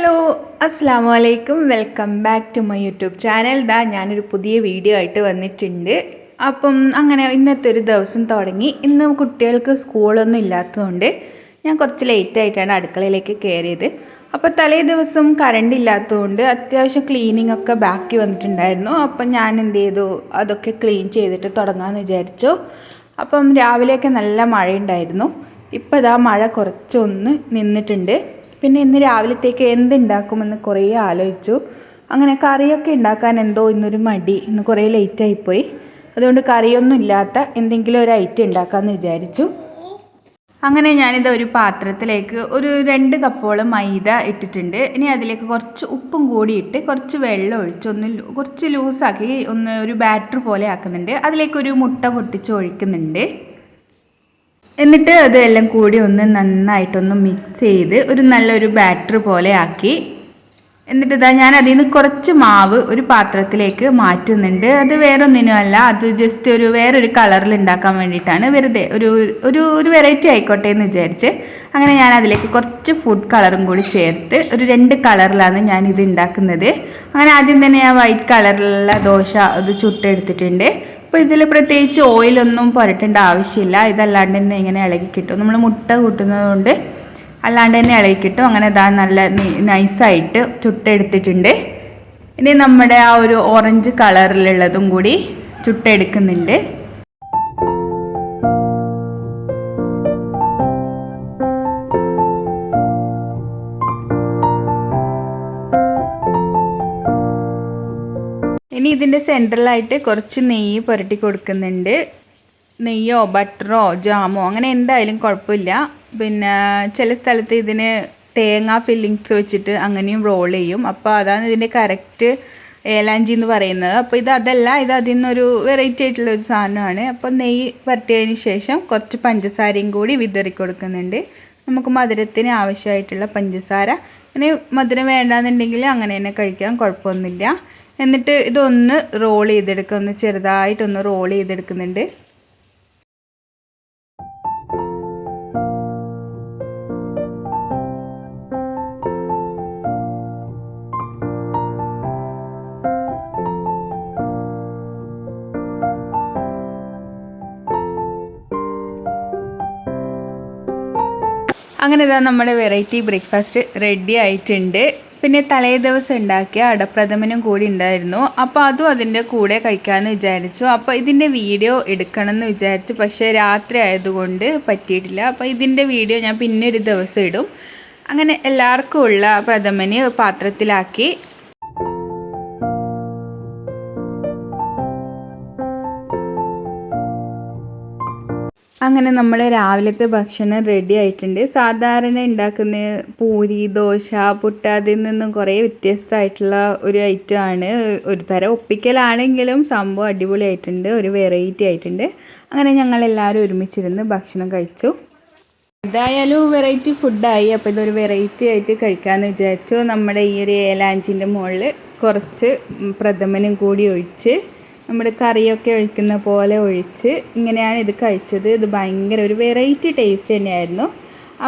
Hello അസ്സാം വലൈക്കും welcome back to my YouTube channel. ദാ ഞാനൊരു പുതിയ വീഡിയോ ആയിട്ട് വന്നിട്ടുണ്ട്. അപ്പം അങ്ങനെ ഇന്നത്തെ ഒരു ദിവസം തുടങ്ങി. ഇന്ന് കുട്ടികൾക്ക് സ്കൂളൊന്നും ഇല്ലാത്തതുകൊണ്ട് ഞാൻ കുറച്ച് ലേറ്റ് ആയിട്ടാണ് അടുക്കളയിലേക്ക് കയറിയത്. അപ്പോൾ തലേ ദിവസം കറണ്ട് ഇല്ലാത്തതുകൊണ്ട് അത്യാവശ്യം ക്ലീനിങ് ഒക്കെ ബാക്കി വന്നിട്ടുണ്ടായിരുന്നു. അപ്പം ഞാൻ എന്ത് ചെയ്തു? അതൊക്കെ ക്ലീൻ ചെയ്തിട്ട് തുടങ്ങാമെന്ന് വിചാരിച്ചു. അപ്പം രാവിലെയൊക്കെ നല്ല മഴയുണ്ടായിരുന്നു. ഇപ്പോൾ ഇതാ മഴ കുറച്ചൊന്ന് നിന്നിട്ടുണ്ട്. പിന്നെ ഇന്ന് രാവിലത്തേക്ക് എന്തുണ്ടാക്കുമെന്ന് കുറേ ആലോചിച്ചു. അങ്ങനെ കറിയൊക്കെ ഉണ്ടാക്കാൻ എന്തോ ഇന്നൊരു മടി. ഇന്ന് കുറേ ലേറ്റ് ആയിപ്പോയി. അതുകൊണ്ട് കറിയൊന്നും ഇല്ലാത്ത എന്തെങ്കിലും ഒരു ഐറ്റം ഉണ്ടാക്കാമെന്ന് വിചാരിച്ചു. അങ്ങനെ ഞാനിത് ഒരു പാത്രത്തിലേക്ക് ഒരു രണ്ട് കപ്പോളം മൈദ ഇട്ടിട്ടുണ്ട്. ഇനി അതിലേക്ക് കുറച്ച് ഉപ്പും കൂടി ഇട്ട് കുറച്ച് വെള്ളം ഒഴിച്ച് ഒന്ന് കുറച്ച് ലൂസാക്കി ഒന്ന് ഒരു ബാറ്റർ പോലെ ആക്കുന്നുണ്ട്. അതിലേക്ക് ഒരു മുട്ട പൊട്ടിച്ച് ഒഴിക്കുന്നുണ്ട്. എന്നിട്ട് അതെല്ലാം കൂടി ഒന്ന് നന്നായിട്ടൊന്ന് മിക്സ് ചെയ്ത് ഒരു നല്ലൊരു ബാറ്റർ പോലെ ആക്കി. എന്നിട്ട് ഇതാ ഞാൻ അതിൽ നിന്ന് കുറച്ച് മാവ് ഒരു പാത്രത്തിലേക്ക് മാറ്റുന്നുണ്ട്. അത് വേറൊന്നിനുമല്ല അത് ജസ്റ്റ് ഒരു വേറൊരു കളറിൽ ഉണ്ടാക്കാൻ വേണ്ടിയിട്ടാണ് വെറുതെ ഒരു ഒരു ഒരു വെറൈറ്റി ആയിക്കോട്ടെ എന്ന് വിചാരിച്ച് അങ്ങനെ ഞാൻ അതിലേക്ക് കുറച്ച് ഫുഡ് കളറും കൂടി ചേർത്ത് ഒരു രണ്ട് കളറിലാണ് ഞാൻ ഇത് ഉണ്ടാക്കുന്നത് അങ്ങനെ ആദ്യം തന്നെ ഞാൻ വൈറ്റ് കളറിലുള്ള ദോശ അത് ചുട്ടെടുത്തിട്ടുണ്ട്. അപ്പോൾ ഇതിൽ പ്രത്യേകിച്ച് ഓയിലൊന്നും പുരട്ടേണ്ട ആവശ്യമില്ല. ഇതല്ലാണ്ട് തന്നെ ഇങ്ങനെ ഇളകി കിട്ടും. നമ്മൾ മുട്ട കൂട്ടുന്നത് കൊണ്ട് അല്ലാണ്ട് തന്നെ ഇളകി കിട്ടും. അങ്ങനെ ഇതാ നല്ല നൈസായിട്ട് ചുട്ടെടുത്തിട്ടുണ്ട്. ഇനി നമ്മുടെ ആ ഒരു ഓറഞ്ച് കളറിലുള്ളതും കൂടി ചുട്ടെടുക്കുന്നുണ്ട്. ഇനി ഇതിന്റെ സെന്ററിലായിട്ട് കുറച്ച് നെയ്യ് പുരട്ടി കൊടുക്കുന്നുണ്ട്. നെയ്യോ ബട്ടറോ ജാമോ അങ്ങനെ എന്തായാലും കുഴപ്പമില്ല. പിന്നെ ചില സ്ഥലത്ത് ഇതിന് തേങ്ങ ഫില്ലിങ്സ് വെച്ചിട്ട് അങ്ങനെയും റോൾ ചെയ്യും. അപ്പോൾ അതാണ് ഇതിന്റെ കറക്റ്റ് ഏലാഞ്ചി എന്ന് പറയുന്നത്. അപ്പോൾ ഇത് അതല്ല ഇത് അതിൽ നിന്നൊരു വെറൈറ്റി ആയിട്ടുള്ള ഒരു സാധനമാണ്. അപ്പോൾ നെയ്യ് പരട്ടിയതിന് ശേഷം കുറച്ച് പഞ്ചസാരയും കൂടി വിതറി കൊടുക്കുന്നുണ്ട്. നമുക്ക് മധുരത്തിന് ആവശ്യമായിട്ടുള്ള പഞ്ചസാര അങ്ങനെ മധുരം വേണ്ടാന്നുണ്ടെങ്കിൽ അങ്ങനെ തന്നെ കഴിക്കാം കുഴപ്പമൊന്നുമില്ല. എന്നിട്ട് ഇതൊന്ന് റോൾ ചെയ്തെടുക്കുക ഒന്ന് ചെറുതായിട്ടൊന്ന് റോൾ ചെയ്തെടുക്കുന്നുണ്ട്. അങ്ങനെ ഇതാ നമ്മുടെ വെറൈറ്റി ബ്രേക്ക്ഫാസ്റ്റ് റെഡി ആയിട്ടുണ്ട്. പിന്നെ തലേ ദിവസം ഉണ്ടാക്കിയ അടപ്രഥമനും കൂടി ഉണ്ടായിരുന്നു. അപ്പോൾ അതും അതിന്റെ കൂടെ കഴിക്കാമെന്ന് വിചാരിച്ചു. അപ്പോൾ ഇതിന്റെ വീഡിയോ എടുക്കണം എന്ന് വിചാരിച്ചു. പക്ഷേ രാത്രി ആയതുകൊണ്ട് പറ്റിയിട്ടില്ല. അപ്പോൾ ഇതിന്റെ വീഡിയോ ഞാൻ പിന്നെ ഒരു ദിവസം ഇടും. അങ്ങനെ എല്ലാവർക്കും ഉള്ള പ്രഥമന് പാത്രത്തിലാക്കി. അങ്ങനെ നമ്മൾ രാവിലത്തെ ഭക്ഷണം റെഡി ആയിട്ടുണ്ട്. സാധാരണ ഉണ്ടാക്കുന്ന പൂരി ദോശ പുട്ട അതിൽ നിന്നും കുറേ വ്യത്യസ്തമായിട്ടുള്ള ഒരു ഐറ്റം ആണ്. ഒരു തരം ഒപ്പിക്കലാണെങ്കിലും സംഭവം അടിപൊളിയായിട്ടുണ്ട്. ഒരു വെറൈറ്റി ആയിട്ടുണ്ട്. അങ്ങനെ ഞങ്ങൾ എല്ലാവരും ഒരുമിച്ചിരുന്ന് ഭക്ഷണം കഴിച്ചു. എന്തായാലും വെറൈറ്റി ഫുഡായി അപ്പോൾ ഇതൊരു വെറൈറ്റി ആയിട്ട് കഴിക്കാമെന്ന് വിചാരിച്ചു. നമ്മുടെ ഈ ഒരു ഏലാഞ്ചിന്റെ മുകളിൽ കുറച്ച് പ്രഥമനും കൂടി ഒഴിച്ച് നമ്മുടെ കറിയൊക്കെ ഒഴിക്കുന്ന പോലെ ഒഴിച്ച് ഇങ്ങനെയാണ് ഇത് കഴിച്ചത്. ഇത് ഭയങ്കര ഒരു വെറൈറ്റി ടേസ്റ്റ് തന്നെയായിരുന്നു.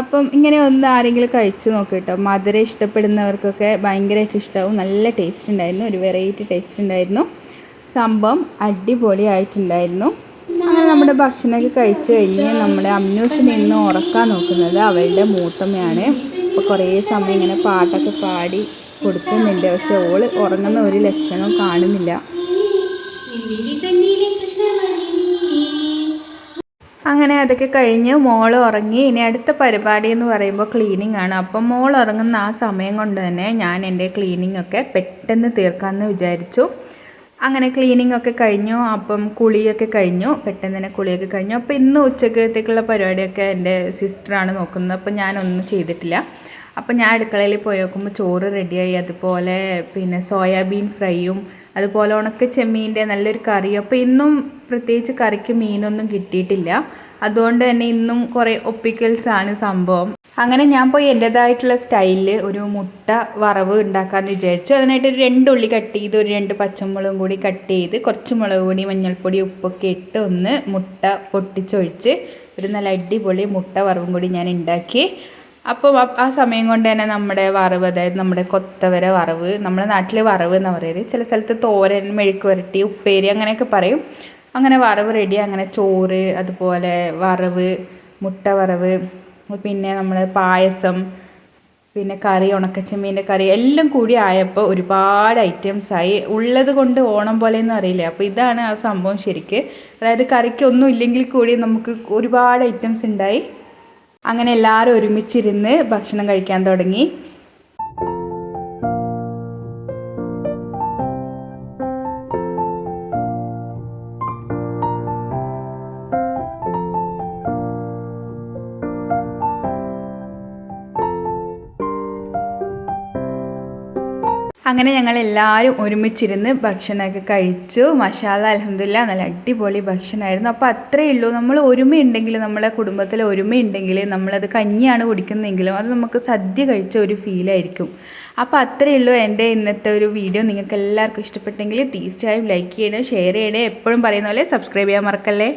അപ്പം ഇങ്ങനെ ഒന്ന് ആരെങ്കിലും കഴിച്ചു നോക്കി കേട്ടോ മധുരം ഇഷ്ടപ്പെടുന്നവർക്കൊക്കെ ഭയങ്കരമായിട്ട് ഇഷ്ടമാവും നല്ല ടേസ്റ്റ് ഉണ്ടായിരുന്നു. ഒരു വെറൈറ്റി ടേസ്റ്റ് ഉണ്ടായിരുന്നു. സംഭവം അടിപൊളിയായിട്ടുണ്ടായിരുന്നു. അങ്ങനെ നമ്മുടെ ഭക്ഷണമൊക്കെ കഴിച്ച് കഴിഞ്ഞ് നമ്മുടെ അമ്നൂസിനെ ഇന്ന് ഉറക്കാൻ നോക്കുന്നത് അവളുടെ മൂത്തമ്മയാണ്. അപ്പോൾ കുറേ സമയം ഇങ്ങനെ പാട്ടൊക്കെ പാടി കൊടുക്കുന്നുണ്ട്. പക്ഷെ ഓൾ ഉറങ്ങുന്ന ഒരു ലക്ഷണവും കാണുന്നില്ല. അങ്ങനെ അതൊക്കെ കഴിഞ്ഞ് മോൾ ഉറങ്ങി. ഇനി അടുത്ത പരിപാടി എന്ന് പറയുമ്പോൾ ക്ലീനിങ് ആണ്. അപ്പം മോൾ ഉറങ്ങുന്ന ആ സമയം കൊണ്ട് തന്നെ ഞാൻ എന്റെ ക്ലീനിങ് ഒക്കെ പെട്ടെന്ന് തീർക്കാമെന്ന് വിചാരിച്ചു. അങ്ങനെ ക്ലീനിങ് ഒക്കെ കഴിഞ്ഞു. അപ്പം കുളിയൊക്കെ കഴിഞ്ഞു. പെട്ടെന്ന് തന്നെ കുളിയൊക്കെ കഴിഞ്ഞു. അപ്പോൾ ഇന്ന് ഉച്ചക്കത്തേക്കുള്ള പരിപാടിയൊക്കെ എന്റെ സിസ്റ്ററാണ് നോക്കുന്നത്. അപ്പോൾ ഞാനൊന്നും ചെയ്തിട്ടില്ല. അപ്പോൾ ഞാൻ അടുക്കളയിൽ പോയി നോക്കുമ്പോൾ ചോറ് റെഡിയായി അതുപോലെ പിന്നെ സോയാബീൻ ഫ്രൈയും അതുപോലെ ഉണക്ക ചെമ്മീന്റെ നല്ലൊരു കറിയും. അപ്പോൾ ഇന്നും പ്രത്യേകിച്ച് കറിക്ക് മീനൊന്നും കിട്ടിയിട്ടില്ല. അതുകൊണ്ട് തന്നെ ഇന്നും കുറേ ഒപ്പിക്കൽസാണ് സംഭവം. അങ്ങനെ ഞാൻ പോയി എന്റെതായിട്ടുള്ള സ്റ്റൈലിൽ ഒരു മുട്ട വറവ് ഉണ്ടാക്കാമെന്ന് വിചാരിച്ചു. അതിനായിട്ട് ഒരു രണ്ട് ഉള്ളി കട്ട് ചെയ്ത് ഒരു രണ്ട് പച്ചമുളകും കൂടി കട്ട് ചെയ്ത് കുറച്ച് മുളക് പൊടി മഞ്ഞൾപ്പൊടി ഉപ്പൊക്കെ ഇട്ട് ഒന്ന് മുട്ട പൊട്ടിച്ചൊഴിച്ച് ഒരു നല്ല അടിപൊളി മുട്ട വറവും കൂടി ഞാൻ ഉണ്ടാക്കി. അപ്പോൾ ആ- സമയം കൊണ്ട് തന്നെ നമ്മുടെ വറവ് അതായത് നമ്മുടെ കൊത്തവര വറവ് നമ്മുടെ നാട്ടിൽ വറവ് എന്ന് പറയുന്നത് ചില സ്ഥലത്ത് തോരൻ മെഴുക്ക് വരട്ടി ഉപ്പേരി അങ്ങനെയൊക്കെ പറയും. അങ്ങനെ വറവ് റെഡി അങ്ങനെ ചോറ് അതുപോലെ വറവ് മുട്ട വറവ് പിന്നെ നമ്മൾ പായസം പിന്നെ കറി ഉണക്കച്ചെമ്മീന്റെ കറി എല്ലാം കൂടി ആയപ്പോൾ ഒരുപാട് ഐറ്റംസ് ആയി. ഉള്ളത് കൊണ്ട് ഓണം പോലെയൊന്നും അറിയില്ല. അപ്പോൾ ഇതാണ് ആ സംഭവം ശരിക്ക്. അതായത് കറിക്ക് ഒന്നും ഇല്ലെങ്കിൽ കൂടി നമുക്ക് ഒരുപാട് ഐറ്റംസ് ഉണ്ടായി. അങ്ങനെ എല്ലാവരും ഒരുമിച്ചിരുന്ന് ഭക്ഷണം കഴിക്കാൻ തുടങ്ങി. അങ്ങനെ ഞങ്ങൾ എല്ലാവരും ഒരുമിച്ചിരുന്ന് ഭക്ഷണമൊക്കെ കഴിച്ചു. മഷാല അലഹമില്ല നല്ല അടിപൊളി ഭക്ഷണമായിരുന്നു. അപ്പോൾ അത്രയേ ഉള്ളൂ. നമ്മൾ ഒരുമയുണ്ടെങ്കിൽ നമ്മളെ കുടുംബത്തിൽ ഒരുമയുണ്ടെങ്കിൽ നമ്മളത് കഞ്ഞിയാണ് കുടിക്കുന്നതെങ്കിലും അത് നമുക്ക് സദ്യ കഴിച്ച ഒരു ഫീലായിരിക്കും അപ്പോൾ അത്രയേ ഉള്ളൂ എന്റെ ഇന്നത്തെ ഒരു വീഡിയോ. നിങ്ങൾക്ക് എല്ലാവർക്കും ഇഷ്ടപ്പെട്ടെങ്കിൽ തീർച്ചയായും ലൈക്ക് ചെയ്യണേ ഷെയർ ചെയ്യണേ. എപ്പോഴും പറയുന്ന പോലെ സബ്സ്ക്രൈബ് ചെയ്യാൻ മറക്കല്ലേ?